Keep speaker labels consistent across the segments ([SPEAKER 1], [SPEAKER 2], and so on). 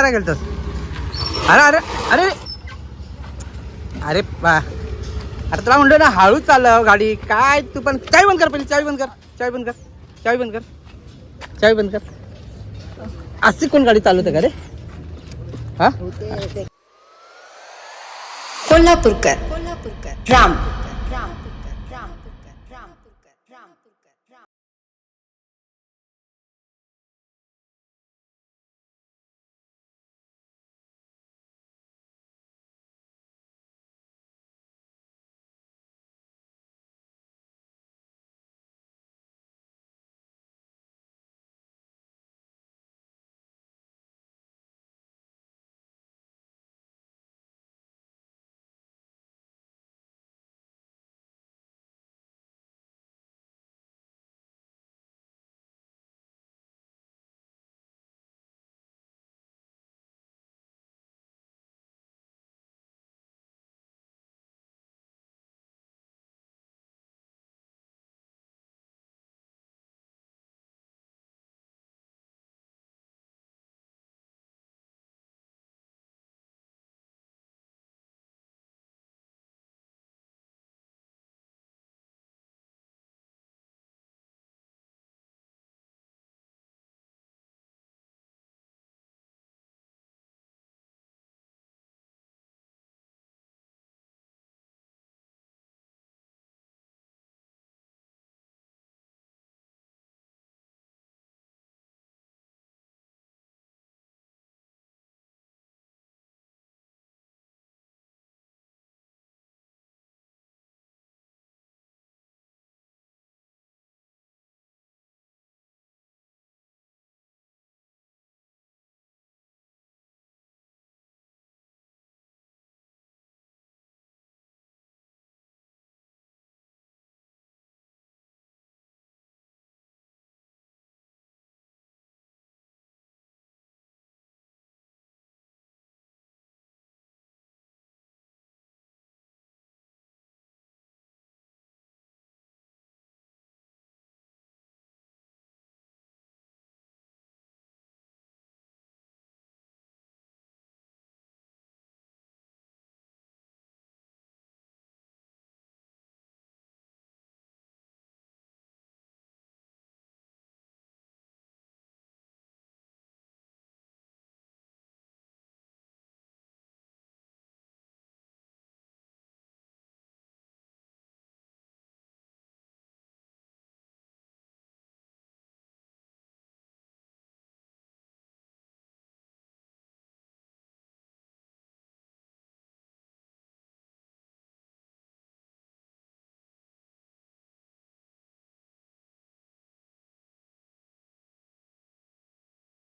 [SPEAKER 1] काय गेलतोस. अरे अरे अरे. अरे बा. अरे तुला म्हणलं ना हळू चाललं गाडी. काय तू पण चावी बंद कर पहिली चावी बंद कर चावी बंद कर चावी बंद कर चावी बंद कर. अशी कोण गाडी चालवते का रे? हा?
[SPEAKER 2] कोल्हापूरकर. कोल्हापूरकर. राम राम. राम.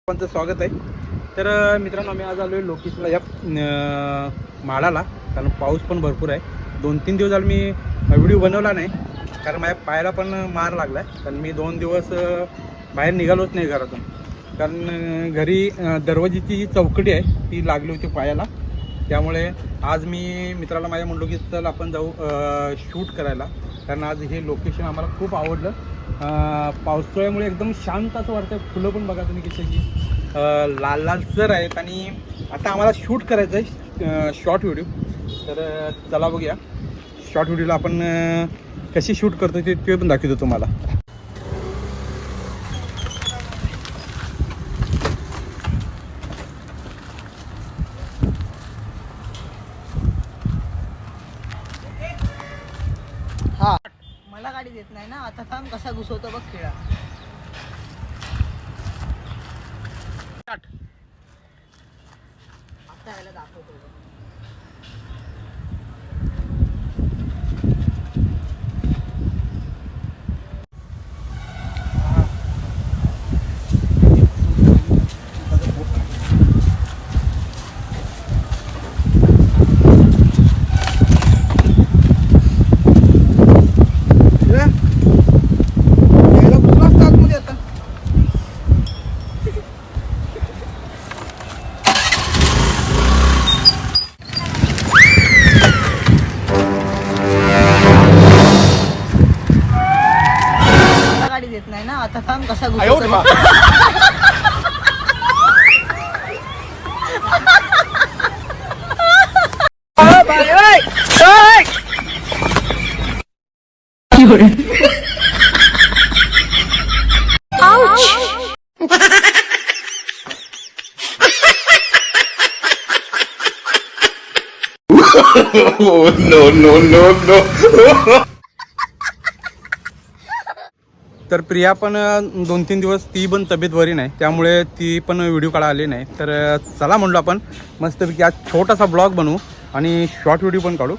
[SPEAKER 1] तुमचं स्वागत आहे. तर मित्रांनो आम्ही आज आलो आहे लोकेशला या माळाला. कारण पाऊस पण भरपूर आहे. दोन तीन दिवस झाले मी व्हिडिओ बनवला नाही. कारण माझ्या पायाला पण मार लागला आहे कारण मी दोन दिवस बाहेर निघालोच नाही घरातून. कारण घरी दरवाजेची दरवाजीची जी चौकटी आहे ती लागली होती पायाला. त्यामुळे आज मी मित्राला माझ्या म्हणलो की चल आपण जाऊ शूट करायला. कारण आज हे लोकेशन आम्हाला खूप आवडलं. पावसाळ्यामुळे एकदम शांत असं वाटतं फुलं पण बघा तुम्ही कशाची अ, लाल लालसर आहेत आणि आता आम्हाला शूट करायचं आहे शॉर्ट व्हिडिओ. तर चला बघूया. शॉर्ट व्हिडिओला आपण कशी शूट करतो ते ते पण दाखवतो तुम्हाला
[SPEAKER 3] हा मला गाडी देत नाही ना. आता थांब कसा घुसवतो बघ खेळा. आता याला दाखवतो
[SPEAKER 1] आता
[SPEAKER 3] थांब कसा घुसवतो बघ.
[SPEAKER 4] Oh, no, no, no, no.
[SPEAKER 1] तर प्रिया पण दोन तीन दिवस ती पण तब्येत बरी नाही. त्यामुळे ती पण व्हिडिओ काढा आली नाही. तर चला म्हणलो आपण मस्तपैकी आज छोटासा ब्लॉग बनवू आणि शॉर्ट व्हिडिओ पण काढू.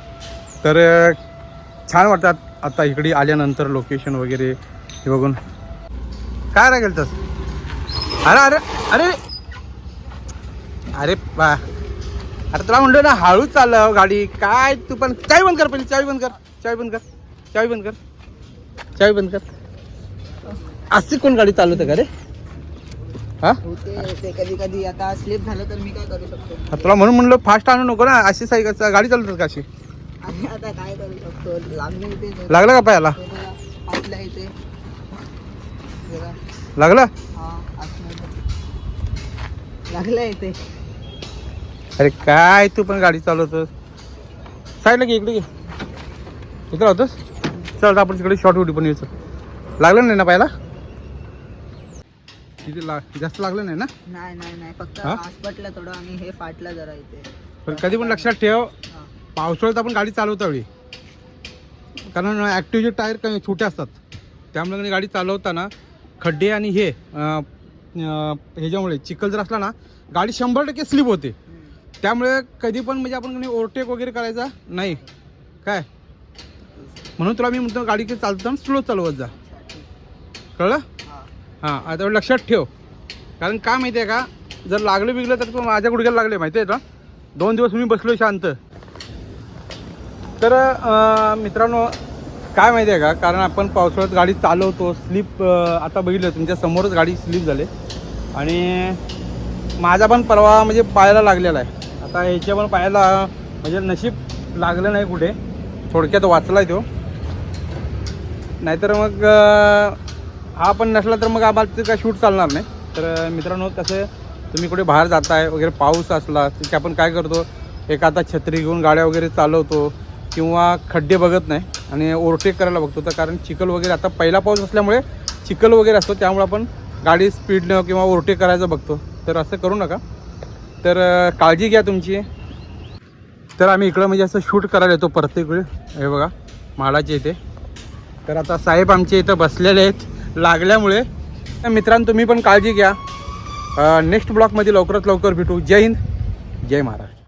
[SPEAKER 1] तर छान वाटतात आता इकडे आल्यानंतर लोकेशन वगैरे हे बघून. काय राहील तस अरे अरे अरे! अरे पा अरे तुला म्हणलं ना हळू चाललं गाडी. काय तू पण चावी बंद कर पहिले चावी बंद कर चावी बंद कर चावी बंद कर चावी बंद कर. अशी कोण गाडी चालवतं का रे? हा?
[SPEAKER 3] कधी कधी. आता स्लिप झालं तर मी काय करू शकतो?
[SPEAKER 1] तुला म्हणून म्हणलं फास्ट आणू नको ना. अशी सायकल गाडी चालवतात का अशी?
[SPEAKER 3] आणि आता काय करू शकतो? लागले
[SPEAKER 1] का पायाला?
[SPEAKER 3] आपल्या इथे जरा,
[SPEAKER 1] लागलं?
[SPEAKER 3] हा. लागलं इथे
[SPEAKER 1] अरे काय तू पण गाडी चालवतोस. साईडला घे इकडे इकडे होतोस? चल आपण तिकडे शॉर्ट व्हिडिओ पण यायचं लागलं नाही ना पायाला जास्त लागलं नाही ना?
[SPEAKER 3] नाही नाही नाही. फक्त
[SPEAKER 1] हा?
[SPEAKER 3] आसपटलं थोडं आणि हे फाटलं जरा इथे.
[SPEAKER 1] पण कधी पण लक्षात ठेव
[SPEAKER 3] हा.
[SPEAKER 1] पावसाळ्यात आपण गाडी चालवता वेळी कारण ॲक्टिव्हचे टायर कमी छोटे असतात त्यामुळे कधी गाडी चालवताना खड्डे आणि हे अं, अं, ह्याच्यामुळे चिखल जर असला ना गाडी शंभर टक्के स्लिप होते.
[SPEAKER 3] हम्म.
[SPEAKER 1] त्यामुळे कधी पण म्हणजे आपण ओव्हरटेक वगैरे करायचा नाही. काय? म्हणून तुला मी म्हणतो गाडी चालताना स्लो चालवत जा. कळलं?
[SPEAKER 3] हा.
[SPEAKER 1] हां आता लक्षात ठेव. कारण का माहिती आहे का जर लागलं बिगलं तर तू माझ्या गुडघ्याला लागले माहिती आहे का? दोन दिवस मी बसलो शांत. तर मित्रांनो काय माहिती आहे का? कारण आपण पावसाळ्यात गाडी चालवतो स्लिप आता बघितलं तुमच्या समोरच गाडी स्लिप झाली. आणि माझा पण परवा म्हणजे पायाला लागलेला आहे. आता ह्याच्या पण पायाला म्हणजे नशीब लागलं नाही कुठे. थोडक्यात वाचला तो. नाहीतर मग हा पण नसला तर मग आम्हाला काय शूट चालणार नाही. तर मित्रांनो कसं तुम्ही कुठे बाहेर जाताय वगैरे पाऊस असला तर आपण काय करतो एक आता छत्री घेऊन गाड्या वगैरे चालवतो किंवा खड्डे बघत नाही आणि ओव्हरटेक करायला बघतो. तर कारण चिखल वगैरे आता पहिला पाऊस असल्यामुळे चिखल वगैरे असतो त्यामुळे आपण गाडी स्पीडनं किंवा ओव्हरटेक करायचं बघतो. तर असं करू नका. तर काळजी घ्या तुमची. तर आम्ही इकडं म्हणजे असं शूट करायला येतो प्रत्येक वेळी. हे बघा माळाचे इथे. तर आता साहेब आमचे इथं बसलेले आहेत. लागल्यामुळे. मित्रांनो तुम्ही पण काळजी घ्या. नेक्स्ट ब्लॉकमध्ये लवकरात लवकर भेटू. जय हिंद. जय महाराष्ट्र.